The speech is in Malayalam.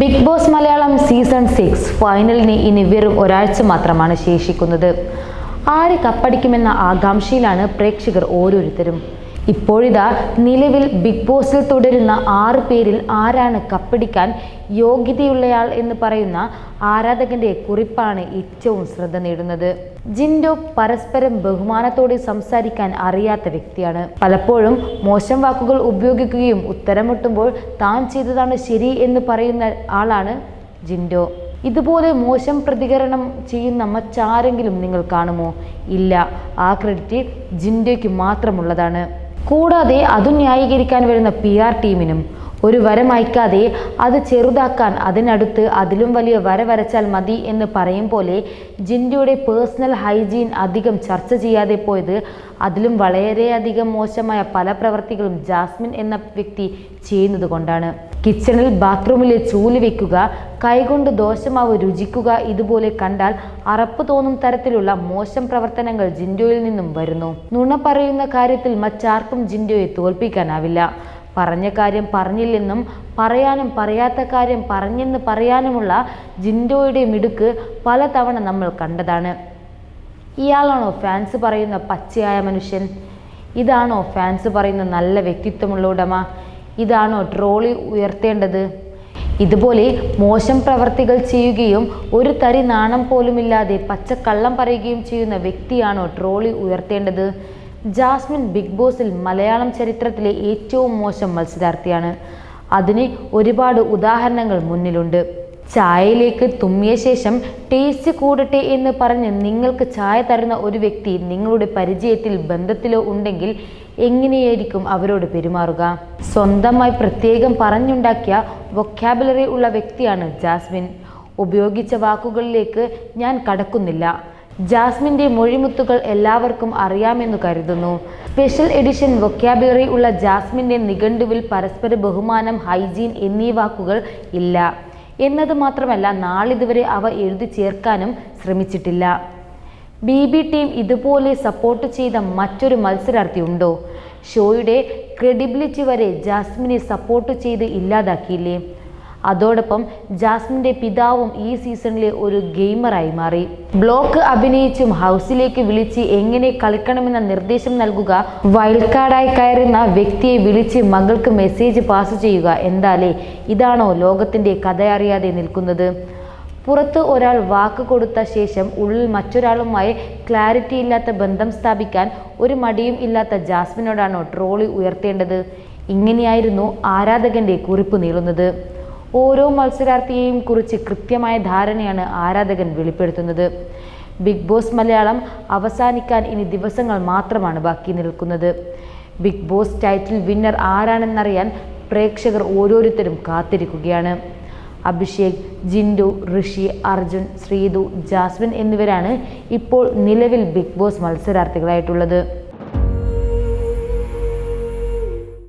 Bigg Boss Malayalam season six ഫൈനലിന് ഇനി വെറും ഒരാഴ്ച മാത്രമാണ് ശേഷിക്കുന്നത്. ആര് കപ്പടിക്കുമെന്ന ആകാംക്ഷയിലാണ് പ്രേക്ഷകർ ഓരോരുത്തരും. ഇപ്പോഴിതാ നിലവിൽ ബിഗ് ബോസിൽ തുടരുന്ന ആറ് പേരിൽ ആരാണ് കപ്പടിക്കാൻ യോഗ്യതയുള്ളയാൾ എന്ന് പറയുന്ന ആരാധകന്റെ കുറിപ്പാണ് ഏറ്റവും ശ്രദ്ധ നേടുന്നത്. ജിൻഡോ പരസ്പരം ബഹുമാനത്തോടെ സംസാരിക്കാൻ അറിയാത്ത വ്യക്തിയാണ്. പലപ്പോഴും മോശം വാക്കുകൾ ഉപയോഗിക്കുകയും ഉത്തരമിട്ടുമ്പോൾ താൻ ചെയ്തതാണ് ശരി എന്ന് പറയുന്ന ആളാണ് ജിൻഡോ. ഇതുപോലെ മോശം പ്രതികരണം ചെയ്യുന്ന മറ്റാരെങ്കിലും നിങ്ങൾ കാണുമോ? ഇല്ല. ആ ക്രെഡിറ്റ് ജിൻഡോയ്ക്ക് മാത്രമുള്ളതാണ്. കൂടാതെ അതു ന്യായീകരിക്കാൻ വരുന്ന പി ആർ ടീമിനും ഒരു വരം അയക്കാതെ അത് ചെറുതാക്കാൻ അതിനടുത്ത് അതിലും വലിയ വര വരച്ചാൽ മതി എന്ന് പറയും പോലെ ജിൻഡിയുടെ പേഴ്സണൽ ഹൈജീൻ അധികം ചർച്ച ചെയ്യാതെ പോയത് അതിലും വളരെയധികം മോശമായ പല പ്രവർത്തികളും ജാസ്മിൻ എന്ന വ്യക്തി ചെയ്യുന്നത് കൊണ്ടാണ്. കിച്ചണിൽ ബാത്റൂമിലെ ചൂൽ വെക്കുക കൈകൊണ്ട് ദോശമാവ് രുചിക്കുക ഇതുപോലെ കണ്ടാൽ അറപ്പ് തോന്നും തരത്തിലുള്ള മോശം പ്രവർത്തനങ്ങൾ ജിൻഡോയിൽ നിന്നും വരുന്നു. നുണ പറയുന്ന കാര്യത്തിൽ മറ്റാർക്കും ജിൻഡോയെ തോൽപ്പിക്കാനാവില്ല. പറഞ്ഞ കാര്യം പറഞ്ഞില്ലെന്നും പറയാനും പറയാത്ത കാര്യം പറഞ്ഞെന്ന് പറയാനുമുള്ള ജിൻഡോയുടെ മിടുക്ക് പലതവണ നമ്മൾ കണ്ടതാണ്. ഇയാളാണോ ഫാൻസ് പറയുന്ന പച്ചയായ മനുഷ്യൻ? ഇതാണോ ഫാൻസ് പറയുന്ന നല്ല വ്യക്തിത്വമുള്ള ഉടമ? ഇതാണോ ട്രോളി ഉയർത്തേണ്ടത്? ഇതുപോലെ മോശം പ്രവർത്തികൾ ചെയ്യുകയും ഒരു തരി നാണം പോലുമില്ലാതെ പച്ചക്കള്ളം പറയുകയും ചെയ്യുന്ന വ്യക്തിയാണോ ട്രോളി ഉയർത്തേണ്ടത്? ജാസ്മിൻ ബിഗ് ബോസിൽ മലയാളം ചരിത്രത്തിലെ ഏറ്റവും മോശം മത്സരാർത്ഥിയാണ്. അതിന് ഒരുപാട് ഉദാഹരണങ്ങൾ മുന്നിലുണ്ട്. ചായയിലേക്ക് തുമ്മിയ ശേഷം ടേസ്റ്റ് കൂടട്ടെ എന്ന് പറഞ്ഞ് നിങ്ങൾക്ക് ചായ തരുന്ന ഒരു വ്യക്തി നിങ്ങളുടെ പരിചയത്തിൽ ബന്ധത്തിലോ ഉണ്ടെങ്കിൽ എങ്ങനെയായിരിക്കും അവരോട് പെരുമാറുക? സ്വന്തമായി പ്രത്യേകം പറഞ്ഞുണ്ടാക്കിയ വൊക്കാബുലറി ഉള്ള വ്യക്തിയാണ് ജാസ്മിൻ. ഉപയോഗിച്ച വാക്കുകളിലേക്ക് ഞാൻ കടക്കുന്നില്ല. ജാസ്മിന്റെ മൊഴിമുത്തുകൾ എല്ലാവർക്കും അറിയാമെന്ന് കരുതുന്നു. സ്പെഷ്യൽ എഡിഷൻ വൊക്കാബുലറി ഉള്ള ജാസ്മിന്റെ നിഘണ്ടുവിൽ പരസ്പര ബഹുമാനം ഹൈജീൻ എന്നീ വാക്കുകൾ ഇല്ല. എന്നത് മാത്രമല്ല നാളിതുവരെ അവ എഴുതി ചേർക്കാനും ശ്രമിച്ചിട്ടില്ല. ബി ബി ടീം ഇതുപോലെ സപ്പോർട്ട് ചെയ്ത മറ്റൊരു മത്സരാർത്ഥി ഉണ്ടോ? ഷോയുടെ ക്രെഡിബിലിറ്റി വരെ ജാസ്മിനെ സപ്പോർട്ട് ചെയ്ത് ഇല്ലാതാക്കിയില്ലേ? അതോടൊപ്പം ജാസ്മിന്റെ പിതാവും ഈ സീസണിലെ ഒരു ഗെയിമറായി മാറി. ബ്ലോക്ക് അഭിനയിച്ചും ഹൗസിലേക്ക് വിളിച്ച് എങ്ങനെ കളിക്കണമെന്ന നിർദ്ദേശം നൽകുക വൈൽഡ് കാർഡായി കയറുന്ന വ്യക്തിയെ വിളിച്ച് മകൾക്ക് മെസ്സേജ് പാസ് ചെയ്യുക എന്താലേ ഇതാണോ ലോകത്തിന്റെ കഥയറിയാതെ നിൽക്കുന്നത്. പുറത്ത് ഒരാൾ വാക്ക് കൊടുത്ത ശേഷം ഉള്ളിൽ മറ്റൊരാളുമായി ക്ലാരിറ്റി ഇല്ലാത്ത ബന്ധം സ്ഥാപിക്കാൻ ഒരു മടിയും ഇല്ലാത്ത ജാസ്മിനോടാണോ ട്രോളി ഉയർത്തേണ്ടത്? ഇങ്ങനെയായിരുന്നു ആരാധകന്റെ കുറിപ്പ് നീളുന്നത്. ഓരോ മത്സരാർത്ഥിയെയും കുറിച്ച് കൃത്യമായ ധാരണയാണ് ആരാധകൻ വെളിപ്പെടുത്തുന്നത്. ബിഗ് ബോസ് മലയാളം അവസാനിക്കാൻ ഇനി ദിവസങ്ങൾ മാത്രമാണ് ബാക്കി നിൽക്കുന്നത്. ബിഗ് ബോസ് ടൈറ്റിൽ വിന്നർ ആരാണെന്നറിയാൻ പ്രേക്ഷകർ ഓരോരുത്തരും കാത്തിരിക്കുകയാണ്. അഭിഷേക് ജിൻഡു ഋഷി അർജുൻ ശ്രീതു ജാസ്മിൻ എന്നിവരാണ് ഇപ്പോൾ നിലവിൽ ബിഗ് ബോസ് മത്സരാർത്ഥികളായിട്ടുള്ളത്.